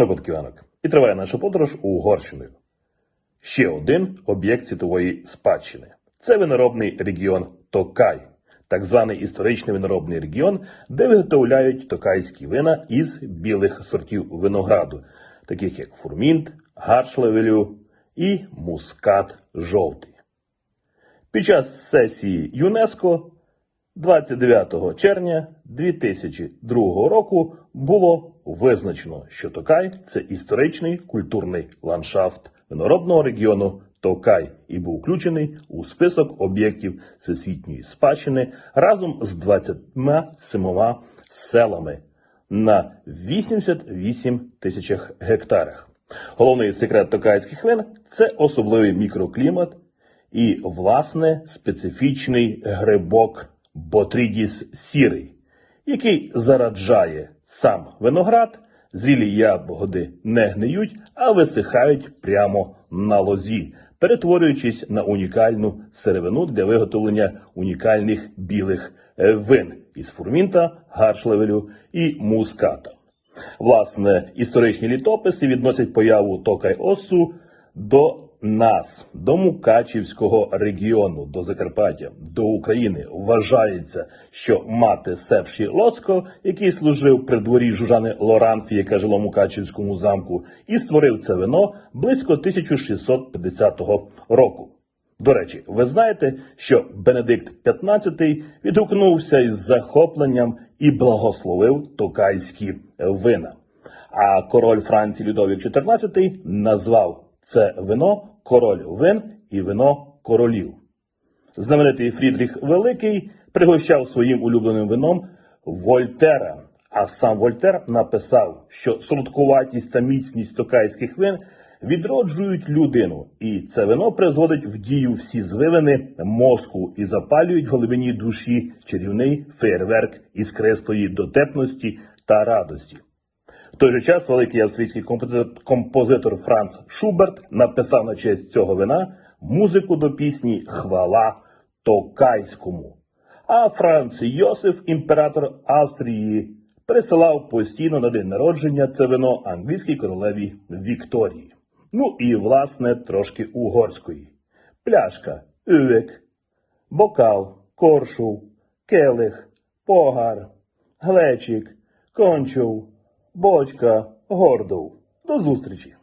Випадківанок. І триває наша подорож Угорщиною. Ще один об'єкт світової спадщини. Це виноробний регіон Токай, так званий історичний виноробний регіон, де виготовляють токайські вина із білих сортів винограду, таких як фурмінт, гаршлевелю і мускат жовтий. Під час сесії ЮНЕСКО 29 червня 2002 року було визначено, що Токай це історичний культурний ландшафт виноробного регіону Токай і був включений у список об'єктів всесвітньої спадщини разом з 27 селами на 88 тисячах гектарах. Головний секрет токайських вин це особливий мікроклімат і, власне, специфічний грибок Ботрідіс сірий, який зараджає сам виноград, зрілі ягоди не гниють, а висихають прямо на лозі, перетворюючись на унікальну сировину для виготовлення унікальних білих вин із фурмінта, гаршлевелю і муската. Власне, історичні літописи відносять появу Токай Осу до нас, до Мукачівського регіону, до Закарпаття, до України. Вважається, що мати Сепші Лоцко, який служив при дворі Жужани Лоранфі, яка жила в Мукачівському замку, і створив це вино близько 1650 року. До речі, ви знаєте, що Бенедикт XV відгукнувся із захопленням і благословив токайські вина. А король Франції Людовік XIV назвав це вино король вин і вино королів. Знаменитий Фрідріх Великий пригощав своїм улюбленим вином Вольтера. А сам Вольтер написав, що солодкуватість та міцність токайських вин відроджують людину, і це вино призводить в дію всі звивини мозку і запалюють в глибині душі чарівний фейерверк іскристої дотепності та радості. В той же час великий австрійський композитор, Франц Шуберт написав на честь цього вина музику до пісні Хвала Токайському. А Франц Йосиф, імператор Австрії, присилав постійно на день народження це вино англійській королеві Вікторії. Ну і, власне, трошки угорської. Пляшка, ювек, бокал, коршув, келих, погар, глечик, кончув, бочка, гордов. До зустрічі!